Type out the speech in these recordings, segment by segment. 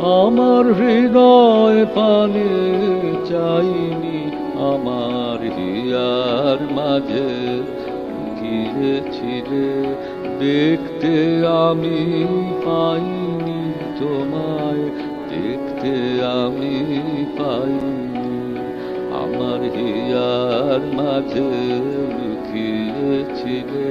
আমার হৃদয় পানে চাইনি আমার হিয়ার মাঝে। গিয়েছিলে দেখতে আমি পাইনি তোমায়, দেখতে আমি পাইনি আমার হিয়ার মাঝে। লুকিয়েছিলে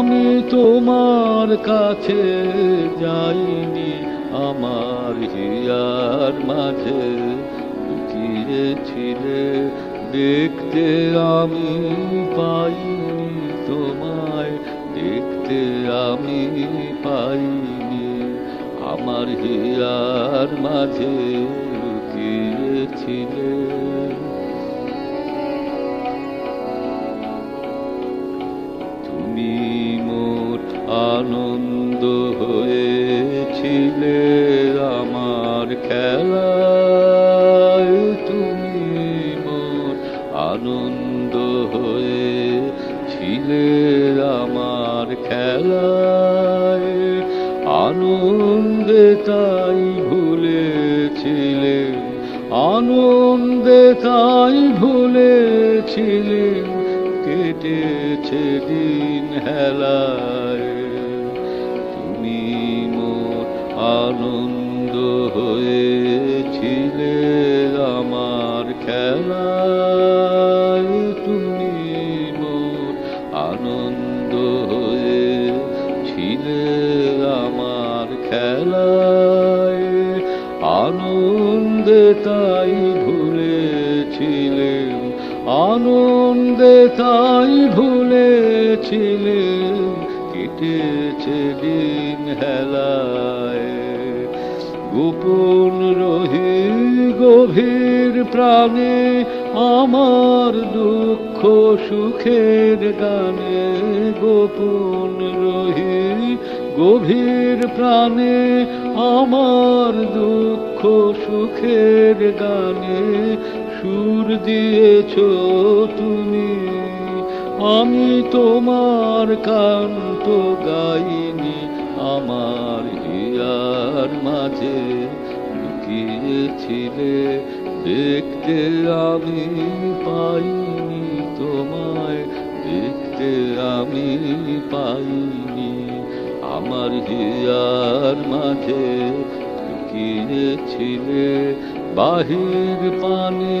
আমি তোমার কাছে যাইনি, আমার হিয়ার মাঝে লুকিয়েছিলে। দেখতে আমি পাইনি তোমায়, দেখতে আমি পাইনি, আমার হিয়ার মাঝে লুকিয়েছিলে। আনন্দ হয়েছিলে আমার খেলায় তুমি মোর আনন্দ হয়েছিলে আমার খেলায় আনন্দে তাই ভুলেছিলে, আনন্দে তাই ভুলেছিলে, কেটেছে দিন হেলায়। আনন্দ হয়েছিলে আমার খেলায়। তুমি মোর আনন্দ হয়েছিলে আমার খেলায়। আনন্দে তাই ভুলেছিলেন আনন্দে তাই ভুলেছিলেন কেটেছে দিন হেলায়। গোপন রহি গভীর প্রাণে আমার দুঃখ সুখের গানে গোপন রহি গভীর প্রাণে আমার দুঃখ সুখের গানে সুর দিয়েছ তুমি। আমি তোমার কান্ত গাইনি, আমার হিয়ার মাঝে লুকিয়েছিলে, দেখতে আমি পাইনি, তোমায় দেখতে আমি পাইনি, আমার হিয়ার মাঝে লুকিয়েছিলে, বাহির পানে